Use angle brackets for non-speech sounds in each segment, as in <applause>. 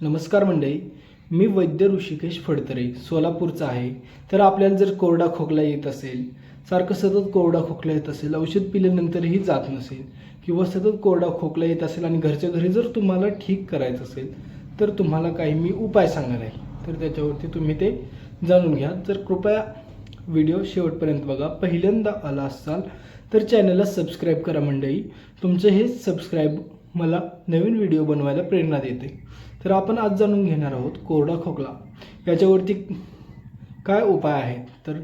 नमस्कार मंडळी मी वैद्य ऋषिकेश फडतरे सोलापूरचा आहे. तर आपल्याला जर कोरडा खोकला येत असेल सारखं सतत कोरडा खोकला येत असेल औषध पिल्यानंतरही जात नसेल किंवा सतत कोरडा खोकला येत असेल आणि घरच्या घरी जर तुम्हाला ठीक करायचं असेल तर तुम्हाला काही मी उपाय सांगणार आहे. तर त्याच्यावरती तुम्ही ते जाणून घ्या. तर कृपया व्हिडिओ शेवटपर्यंत बघा. पहिल्यांदा आला असाल तर चॅनलला सबस्क्राईब करा मंडळी. तुमचं हे सबस्क्राईब मला नवीन व्हिडिओ बनवायला प्रेरणा देते. तर आपण आज जाणून घेणार आहोत कोरडा खोकला. याच्यावरती काय उपाय आहेत तर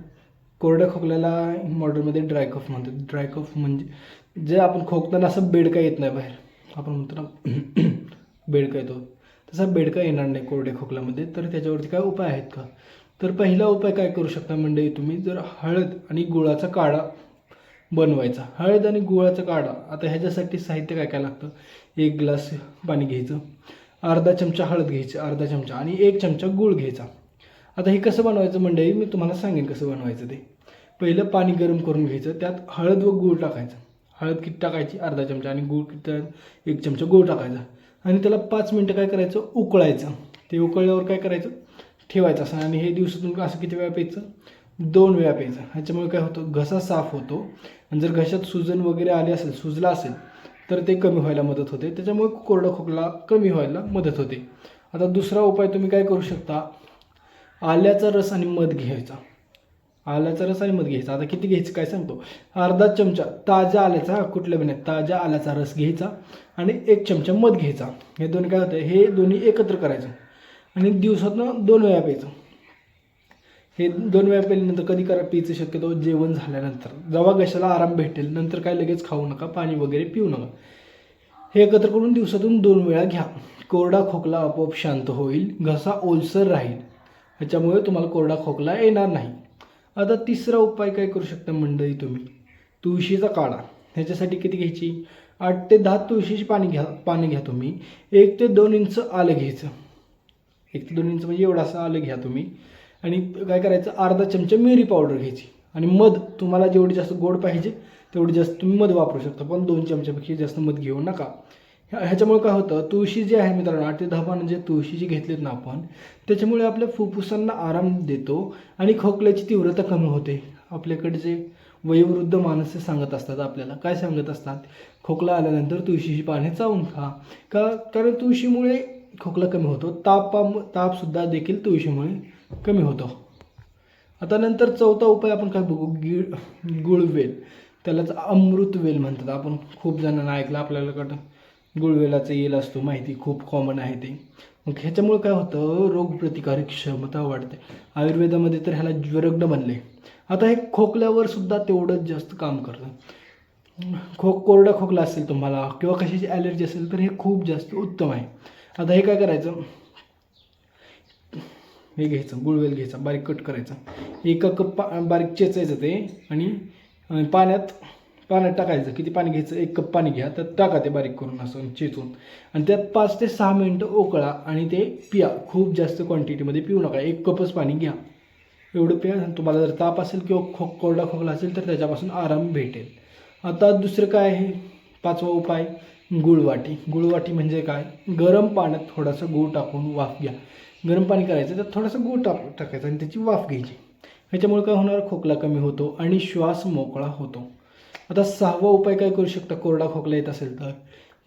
कोरड्या खोकल्याला मॉडर्नमध्ये ड्रायकफ म्हणतात. ड्रायकफ म्हणजे जे आपण खोकताना असं बेडका येत नाही बाहेर. आपण म्हणतो ना <clears throat> बेडका येतो. तसा बेडका येणार नाही कोरड्या खोकल्यामध्ये. तर त्याच्यावरती काय उपाय आहेत का? तर पहिला उपाय काय करू शकता मंडळी तुम्ही? जर हळद आणि गुळाचा काढा बनवायचा. हळद आणि गुळाचा काढा. आता ह्याच्यासाठी साहित्य काय काय लागतं? एक ग्लास पाणी घ्यायचं. अर्धा चमचा हळद घ्यायची अर्धा चमचा आणि एक चमचा गूळ घ्यायचा. आता हे कसं बनवायचं मंडळी? मी तुम्हाला सांगेन कसं बनवायचं ते. पहिलं पाणी गरम करून घ्यायचं त्यात हळद व गूळ टाकायचं. हळद किती टाकायची? अर्धा चमचा आणि गूळ किती एक चमचा गूळ टाकायचा. आणि त्याला पाच मिनटं काय करायचं? उकळायचं. ते उकळल्यावर काय करायचं? ठेवायचं असं. आणि हे दिवसातून असं किती वेळा प्यायचं? दोन वेळा प्यायचं. ह्याच्यामुळे काय होतं? घसा साफ होतो. आणि जर घशात सुजन वगैरे आली असेल सुजला असेल तर ते कमी व्हायला मदत होते. त्याच्यामुळे कोरडा खोकला कमी व्हायला मदत होते. आता दुसरा उपाय तुम्ही काय करू शकता? आल्याचा रस आणि मध घ्यायचा. आल्याचा रस आणि मध घ्यायचा. आता किती घ्यायचं काय सांगतो? अर्धा चमचा ताज्या आल्याचा हा, कुठल्या बी नाही ताज्या आल्याचा रस घ्यायचा आणि एक चमचा मध घ्यायचा. हे दोन्ही काय होतं हे दोन्ही एकत्र करायचं आणि दिवसातनं दोन वेळा प्यायचं. हे दोन वेळा प्यायल्यानंतर कधी करा प्यायचं शक्यतो जेवण झाल्यानंतर. जेव्हा घशाला आराम भेटेल नंतर काय लगेच खाऊ नका पाणी वगैरे पिऊ नका. हे एकत्र करून दिवसातून दोन वेळा घ्या. कोरडा खोकला आपोआप शांत होईल घसा ओलसर राहील. ह्याच्यामुळे तुम्हाला कोरडा खोकला येणार नाही. आता तिसरा उपाय काय करू शकता मंडळी तुम्ही? तुळशीचा काढा. ह्याच्यासाठी किती घ्यायची? आठ ते दहा तुळशीची पाणी घ्या पाणी घ्या तुम्ही. एक ते दोन इंच आलं घ्यायचं. एक ते दोन इंच म्हणजे एवढं आलं घ्या तुम्ही. आणि काय करायचं? अर्धा चमचा मिरी पावडर घ्यायची. आणि मध तुम्हाला जेवढी जास्त गोड पाहिजे तेवढी जास्त तुम्ही मध वापरू शकता. पण दोन चमच्यापेक्षा जास्त मध घेऊ नका. ह्या- ह्याच्यामुळे काय होतं? तुळशी जी आहे मित्रांनो आठ ते दहा पानं जे तुळशीची घेतलीत ना आपण त्याच्यामुळे आपल्या फुफ्फुसांना आराम देतो आणि खोकल्याची तीव्रता कमी होते. आपल्याकडे जे वयोवृद्ध माणसं सांगत असतात आपल्याला काय सांगत असतात? खोकला आल्यानंतर तुळशीची पाने चावून खा. का कारण तुळशीमुळे खोकला कमी होतो. तापा तापसुद्धा देखील तुळशीमुळे कमी होतो. आता नंतर चौथा उपाय आपण काय बघू? गिळ गुळवेल त्यालाच अमृतवेल म्हणतात. आपण खूप जणांना ऐकलं आपल्याला कडं गुळवेलाचा येल असतो माहिती खूप कॉमन आहे ते. मग ह्याच्यामुळे काय होतं? रोगप्रतिकारक क्षमता वाढते. आयुर्वेदामध्ये तर ह्याला ज्वरग्न बनले आता हे खोकल्यावर सुद्धा तेवढंच जास्त काम करतं. खो कोरडा खोकला असेल तुम्हाला किंवा कशाची ॲलर्जी असेल तर हे खूप जास्त उत्तम आहे. आता हे काय करायचं? हे घ्यायचं गुळवेल घ्यायचा बारीक कट करायचा. एका कप पा बारीक चेचायचं ते आणि पाण्यात पाण्यात टाकायचं. किती पाणी घ्यायचं? एक कप पाणी घ्या. त्यात टाका ते बारीक करून असं चेचून. आणि त्यात पाच ते सहा मिनटं ओकळा आणि ते पिया. खूप जास्त क्वांटिटीमध्ये पिऊ नका. एक कपच पाणी घ्या. एवढं पिया. आणि तुम्हाला जर ताप असेल किंवा खो कोरडा खोकला असेल तर त्याच्यापासून आराम भेटेल. आता दुसरं काय आहे? पाचवा उपाय. गुळवाटी. गुळवाटी म्हणजे काय? गरम पाण्यात थोडासा गूळ टाकून वाफ घ्या. गरम पाणी करायचं त्यात थोडासा गूळ टाक टाकायचा आणि त्याची वाफ घ्यायची. ह्याच्यामुळे काय होणार? खोकला कमी होतो आणि श्वास मोकळा होतो. आता सहावा उपाय काय करू शकता? कोरडा खोकला येत असेल तर.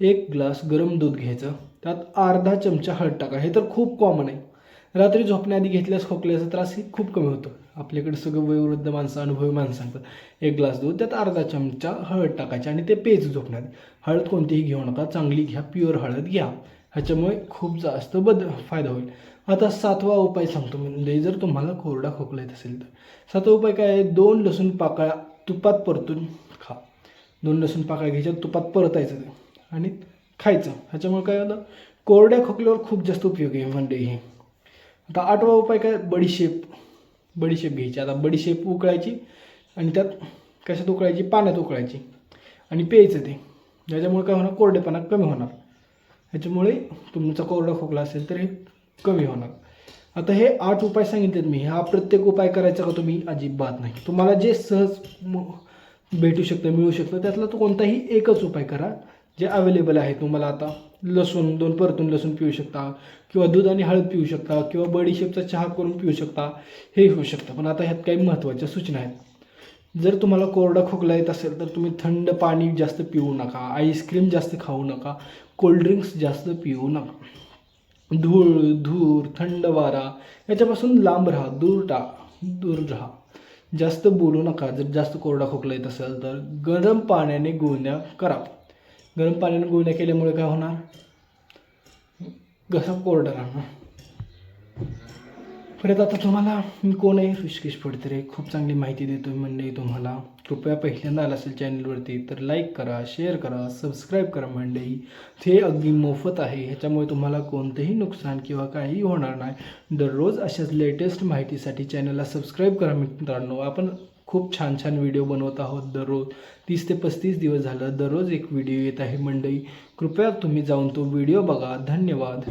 एक ग्लास गरम दूध घ्यायचं. त्यात अर्धा चमचा हळद टाका. हे तर खूप कॉमन आहे. रात्री झोपण्याआधी घेतल्यास खोकल्याचा त्रास खूप कमी होतो. आपल्याकडे सगळं वयोवृद्ध माणसं अनुभवी माणसं सांगतात एक ग्लास दूध त्यात अर्धा चमचा हळद टाकायची आणि ते पेज झोपण्यात हळद कोणतीही घेऊ नका चांगली घ्या प्युअर हळद घ्या. ह्याच्यामुळे खूप जास्त बद फायदा होईल. आता सातवा उपाय सांगतो म्हणजे जर तुम्हाला कोरडा खोकला येत असेल तर. सातवा उपाय काय आहे? दोन लसूण पाकळ्या तुपात परतून खा. दोन लसूण पाकळ्या घ्यायच्या तुपात परतायचं आणि खायचं. ह्याच्यामुळे काय होतं? कोरड्या खोकल्यावर खूप जास्त उपयोगी आहे म्हणजे हे. आता आठवा उपाय काय? बडीशेप बडीशेप घ्यायची. आता बडीशेप उकळायची आणि त्यात कशात उकळायची? पाण्यात उकळायची. आणि प्यायचं ते. ज्याच्यामुळे काय होणार? कोरडेपणा कमी होणार. ह्याच्यामुळे तुमचा कोरडा खोकला असेल तर हे कमी होणार. आता हे आठ उपाय सांगितलेत मी. हा प्रत्येक उपाय करायचा का तुम्ही? अजिबात नाही. तुम्हाला जे सहज भेटू शकतं मिळू शकतं त्यातला तो कोणताही एकच उपाय करा. जे अवेलेबल आहे तुम्हाला आता लसूण दोन परतून लसूण पिऊ शकता किंवा दूध आणि हळद पिऊ शकता किंवा बडीशेपचा चहा करून पिऊ शकता हे होऊ शकतं. पण आता ह्यात काही महत्त्वाच्या सूचना आहेत. जर तुम्हाला कोरडा खोकला येत असेल तर तुम्ही थंड पाणी जास्त पिऊ नका आईस्क्रीम जास्त खाऊ नका कोल्ड्रिंक्स जास्त पिऊ नका. धूळ धूर थंड वारा याच्यापासून लांब राहा दूर टा दूर राहा. जास्त बोलू नका जर जास्त कोरडा खोकला येत असेल तर गरम पाण्याने गुळण्या करा. गरम पाण्याने गुळण्या केल्यामुळे काय होणार? घसा कोरडा राहणार. परत आता तुम्हाला मी कोण आहे? ऋषिकेश फडतरे खूप चांगली माहिती देतो मंडळी तुम्हाला. कृपया पहिल्यांदा आला असेल चॅनलवरती तर लाईक करा शेअर करा सबस्क्राईब करा मंडळी. ते अगदी मोफत आहे. ह्याच्यामुळे तुम्हाला कोणतंही नुकसान किंवा काहीही होणार नाही. दररोज अशाच लेटेस्ट माहितीसाठी चॅनलला सबस्क्राईब करा मित्रांनो. आपण खूप छान छान व्हिडिओ बनवत आहोत दररोज. तीस ते पस्तीस दिवस झालं दररोज एक व्हिडिओ येत आहे मंडळी. कृपया तुम्ही जाऊन तो व्हिडिओ बघा. धन्यवाद.